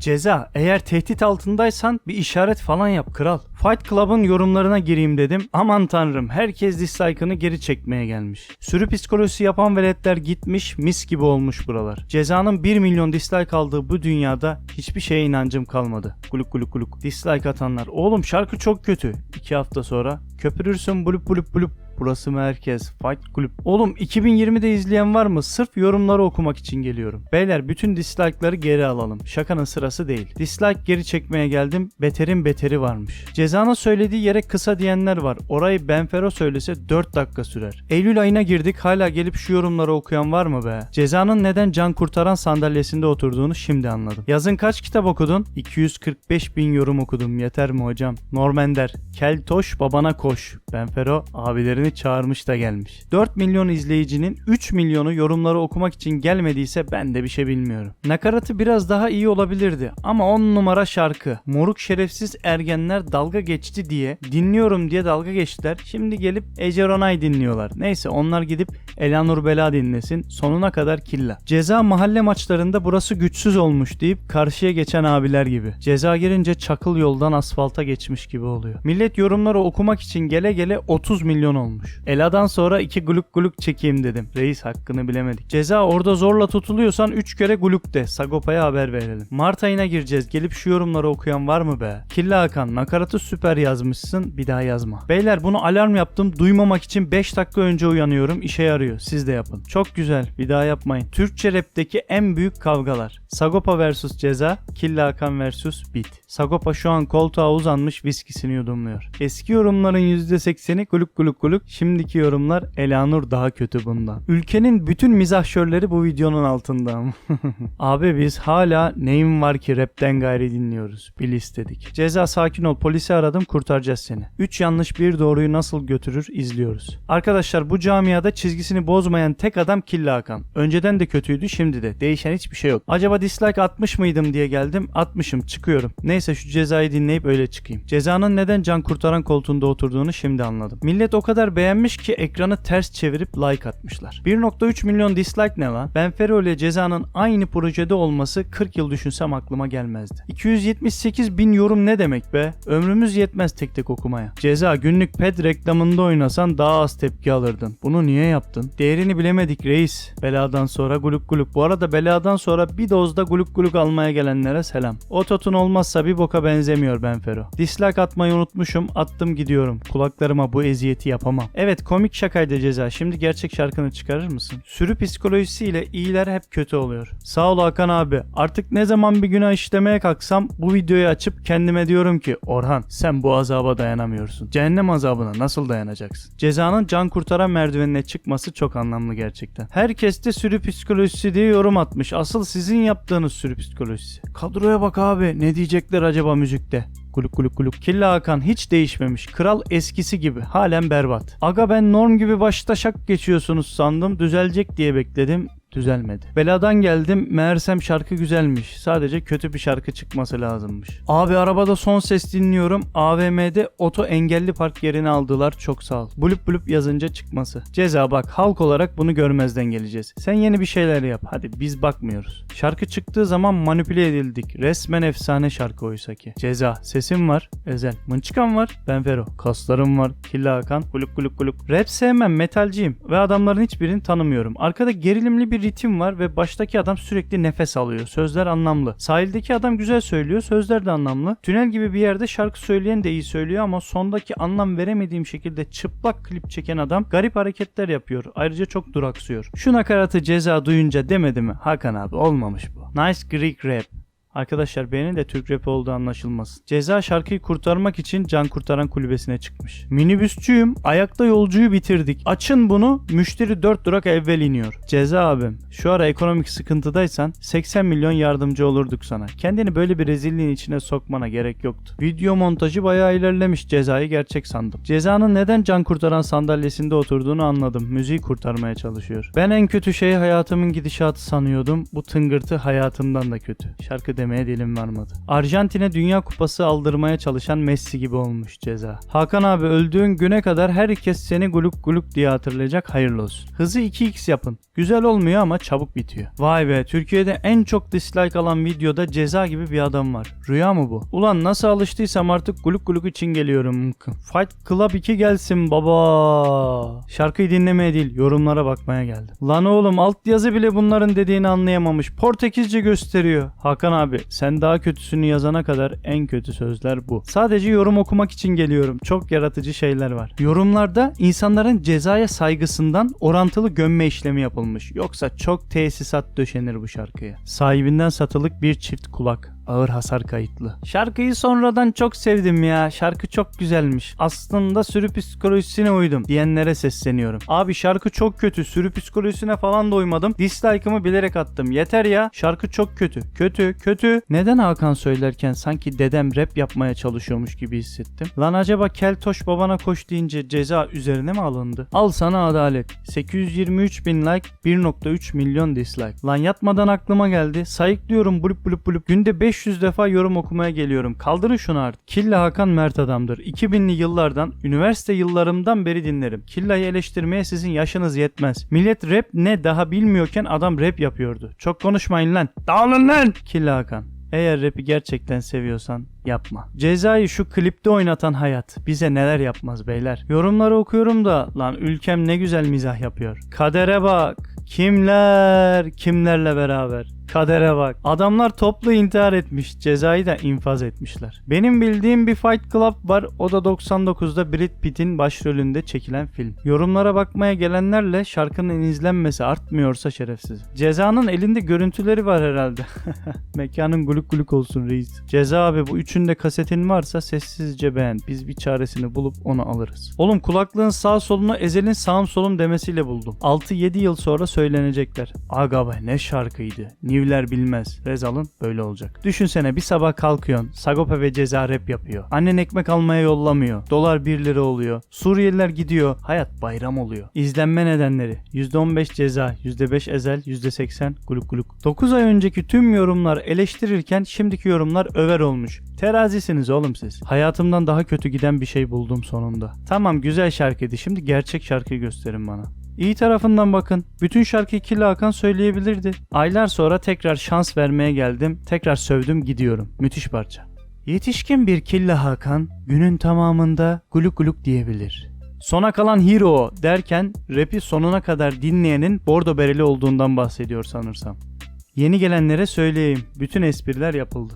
Ceza eğer tehdit altındaysan bir işaret falan yap kral. Fight Club'ın yorumlarına gireyim dedim. Aman tanrım herkes dislike'ını geri çekmeye gelmiş. Sürü psikolojisi yapan veletler gitmiş mis gibi olmuş buralar. Cezanın 1 milyon dislike aldığı bu dünyada hiçbir şeye inancım kalmadı. Guluk guluk guluk. Dislike atanlar. Oğlum şarkı çok kötü. 2 hafta sonra köpürürsün bulup bulup bulup. Burası merkez. Fight Club. Oğlum 2020'de izleyen var mı? Sırf yorumları okumak için geliyorum. Beyler bütün dislike'ları geri alalım. Şakanın sırası değil. Dislike geri çekmeye geldim. Beterin beteri varmış. Cezanın söylediği yere kısa diyenler var. Orayı Benfero söylese 4 dakika sürer. Eylül ayına girdik. Hala gelip şu yorumları okuyan var mı be? Cezanın neden can kurtaran sandalyesinde oturduğunu şimdi anladım. Yazın kaç kitap okudun? 245 bin yorum okudum. Yeter mi hocam? Normender. Keltoş babana koş. Benfero abilerini çağırmış da gelmiş. 4 milyon izleyicinin 3 milyonu yorumları okumak için gelmediyse ben de bir şey bilmiyorum. Nakaratı biraz daha iyi olabilirdi ama 10 numara şarkı. Moruk şerefsiz ergenler dalga geçti diye dinliyorum diye dalga geçtiler. Şimdi gelip Ece Ronay dinliyorlar. Neyse onlar gidip Elanur Bela dinlesin. Sonuna kadar killa. Ceza mahalle maçlarında burası güçsüz olmuş deyip karşıya geçen abiler gibi. Ceza girince çakıl yoldan asfalta geçmiş gibi oluyor. Millet yorumları okumak için gele gele 30 milyon olmuş. Ela'dan sonra iki gluk gluk çekeyim dedim. Reis hakkını bilemedik. Ceza orada zorla tutuluyorsan 3 kere gluk de. Sagopa'ya haber verelim. Mart ayına gireceğiz. Gelip şu yorumları okuyan var mı be? Killa Hakan nakaratı süper yazmışsın. Bir daha yazma. Beyler bunu alarm yaptım. Duymamak için 5 dakika önce uyanıyorum. İşe yarıyor. Siz de yapın. Çok güzel. Bir daha yapmayın. Türkçe rapteki en büyük kavgalar. Sagopa vs Ceza, Killa Hakan vs Beat. Sagopa şu an koltuğa uzanmış viskisini yudumluyor. Eski yorumların %80'i kuluk kuluk kuluk. Şimdiki yorumlar Elanur daha kötü bundan. Ülkenin bütün mizahşörleri bu videonun altında. Abi biz hala neyim var ki rapten gayri dinliyoruz. Bil istedik. Ceza sakin ol polisi aradım kurtaracağız seni. 3 yanlış bir doğruyu nasıl götürür izliyoruz. Arkadaşlar bu camiada çizgisini bozmayan tek adam Killa Hakan. Önceden de kötüydü şimdi de. Değişen hiçbir şey yok. Acaba dislike atmış mıydım diye geldim. Atmışım çıkıyorum. Neyse şu cezayı dinleyip öyle çıkayım. Cezanın neden can kurtaran koltuğunda oturduğunu şimdi anladım. Millet o kadar beğenmiş ki ekranı ters çevirip like atmışlar. 1.3 milyon dislike ne lan? Ben Fero ile cezanın aynı projede olması 40 yıl düşünsem aklıma gelmezdi. 278 bin yorum ne demek be? Ömrümüz yetmez tek tek okumaya. Ceza günlük ped reklamında oynasan daha az tepki alırdın. Bunu niye yaptın? Değerini bilemedik reis. Beladan sonra guluk guluk. Bu arada beladan sonra bir dozda guluk guluk almaya gelenlere selam. Ototun olmazsa bir boka benzemiyor Ben Fero. Dislike atmayı unutmuşum. Attım gidiyorum. Kulaklarıma bu eziyeti yapamam. Evet komik şakaydı ceza. Şimdi gerçek şarkını çıkarır mısın? Sürü psikolojisiyle iyiler hep kötü oluyor. Sağ ol Hakan abi. Artık ne zaman bir günah işlemeye kalksam bu videoyu açıp kendime diyorum ki Orhan sen bu azaba dayanamıyorsun. Cehennem azabına nasıl dayanacaksın? Cezanın can kurtaran merdivenine çıkması çok anlamlı gerçekten. Herkes de sürü psikolojisi diye yorum atmış. Asıl sizin yaptığınız sürü psikolojisi. Kadroya bak abi ne diyecekler acaba müzikte? Kuluk kuluk kuluk. Killa Hakan hiç değişmemiş. Kral eskisi gibi. Halen berbat. Aga ben norm gibi başta şak geçiyorsunuz sandım. Düzelecek diye bekledim. Düzelmedi. Beladan geldim. Meğersem şarkı güzelmiş. Sadece kötü bir şarkı çıkması lazımmış. Abi arabada son ses dinliyorum. AVM'de oto engelli park yerini aldılar. Çok sağ ol. Bulup bulup yazınca çıkması. Ceza bak halk olarak bunu görmezden geleceğiz. Sen yeni bir şeyler yap. Hadi biz bakmıyoruz. Şarkı çıktığı zaman manipüle edildik. Resmen efsane şarkı oysa ki. Ceza. Sesim var. Ezel. Mınçıkan var. Ben Fero. Kaslarım var. Killa Hakan. Kuluk kuluk kuluk. Rap sevmem. Metalciyim. Ve adamların hiçbirini tanımıyorum. Arkada gerilimli bir ritim var ve baştaki adam sürekli nefes alıyor. Sözler anlamlı. Sahildeki adam güzel söylüyor. Sözler de anlamlı. Tünel gibi bir yerde şarkı söyleyen de iyi söylüyor ama sondaki anlam veremediğim şekilde çıplak klip çeken adam garip hareketler yapıyor. Ayrıca çok duraksıyor. Şu nakaratı ceza duyunca demedi mi? Hakan abi olmamış bu. Nice Greek rap. Arkadaşlar beğenin de Türk rap olduğu anlaşılmasın. Ceza şarkıyı kurtarmak için can kurtaran kulübesine çıkmış. Minibüsçüyüm. Ayakta yolcuyu bitirdik. Açın bunu. Müşteri 4 durak evvel iniyor. Ceza abim. Şu ara ekonomik sıkıntıdaysan 80 milyon yardımcı olurduk sana. Kendini böyle bir rezilliğin içine sokmana gerek yoktu. Video montajı bayağı ilerlemiş. Cezayı gerçek sandım. Cezanın neden can kurtaran sandalyesinde oturduğunu anladım. Müziği kurtarmaya çalışıyor. Ben en kötü şey hayatımın gidişatı sanıyordum. Bu tıngırtı hayatımdan da kötü. Şarkı demeye dilim varmadı. Arjantin'e Dünya Kupası aldırmaya çalışan Messi gibi olmuş ceza. Hakan abi öldüğün güne kadar herkes seni guluk guluk diye hatırlayacak hayırlı olsun. Hızı 2x yapın. Güzel olmuyor ama çabuk bitiyor. Vay be Türkiye'de en çok dislike alan videoda ceza gibi bir adam var. Rüya mı bu? Ulan nasıl alıştıysam artık guluk guluk için geliyorum. Fight Club 2 gelsin baba. Şarkıyı dinlemeye değil yorumlara bakmaya geldim. Lan oğlum altyazı bile bunların dediğini anlayamamış. Portekizce gösteriyor. Hakan abi sen daha kötüsünü yazana kadar en kötü sözler bu. Sadece yorum okumak için geliyorum. Çok yaratıcı şeyler var. Yorumlarda insanların cezaya saygısından orantılı gömme işlemi yapılmış. Yoksa çok tesisat döşenir bu şarkıya. Sahibinden satılık bir çift kulak. Ağır hasar kayıtlı. Şarkıyı sonradan çok sevdim ya. Şarkı çok güzelmiş. Aslında sürü psikolojisine uydum diyenlere sesleniyorum. Abi şarkı çok kötü. Sürü psikolojisine falan da uymadım. Dislike'ımı bilerek attım. Yeter ya. Şarkı çok kötü. Kötü, kötü. Neden Hakan söylerken sanki dedem rap yapmaya çalışıyormuş gibi hissettim? Lan acaba Keltoş babana koş deyince ceza üzerine mi alındı? Al sana adalet. 823 bin like, 1.3 milyon dislike. Lan yatmadan aklıma geldi. Sayıklıyorum bulup bulup bulup. Günde 500 defa yorum okumaya geliyorum. Kaldırın şunu artık. Killa Hakan mert adamdır. 2000'li yıllardan, üniversite yıllarımdan beri dinlerim. Killa'yı eleştirmeye sizin yaşınız yetmez. Millet rap ne daha bilmiyorken adam rap yapıyordu. Çok konuşmayın lan. Dağılın lan. Killa Hakan. Eğer rap'i gerçekten seviyorsan yapma. Cezayı şu klipte oynatan hayat bize neler yapmaz beyler. Yorumları okuyorum da lan ülkem ne güzel mizah yapıyor. Kadere bak. Kimler kimlerle beraber. Kadere bak. Adamlar toplu intihar etmiş. Cezayı da infaz etmişler. Benim bildiğim bir Fight Club var. O da 99'da Brad Pitt'in başrolünde çekilen film. Yorumlara bakmaya gelenlerle şarkının izlenmesi artmıyorsa şerefsiz. Cezanın elinde görüntüleri var herhalde. Mekanın guluk guluk olsun reis. Ceza abi bu üçünde kasetin varsa sessizce beğen. Biz bir çaresini bulup onu alırız. Oğlum kulaklığın sağ solunu Ezel'in sağım solum demesiyle buldum. 6-7 yıl sonra söylenecekler. Aga be ne şarkıydı. Nivler bilmez. Rezal'ın böyle olacak. Düşünsene bir sabah kalkıyorsun. Sagopa ve Ceza rap yapıyor. Annen ekmek almaya yollamıyor. Dolar 1 lira oluyor. Suriyeliler gidiyor. Hayat bayram oluyor. İzlenme nedenleri. %15 ceza, %5 ezel, %80 guluk guluk. 9 ay önceki tüm yorumlar eleştirirken şimdiki yorumlar över olmuş. Terazisiniz oğlum siz. Hayatımdan daha kötü giden bir şey buldum sonunda. Tamam güzel şarkıydı. Şimdi gerçek şarkıyı gösterin bana. İyi tarafından bakın. Bütün şarkıyı Killa Hakan söyleyebilirdi. Aylar sonra tekrar şans vermeye geldim. Tekrar sövdüm gidiyorum. Müthiş parça. Yetişkin bir Killa Hakan günün tamamında guluk guluk diyebilir. Sona kalan hero derken rapi sonuna kadar dinleyenin bordo bereli olduğundan bahsediyor sanırsam. Yeni gelenlere söyleyeyim. Bütün espriler yapıldı.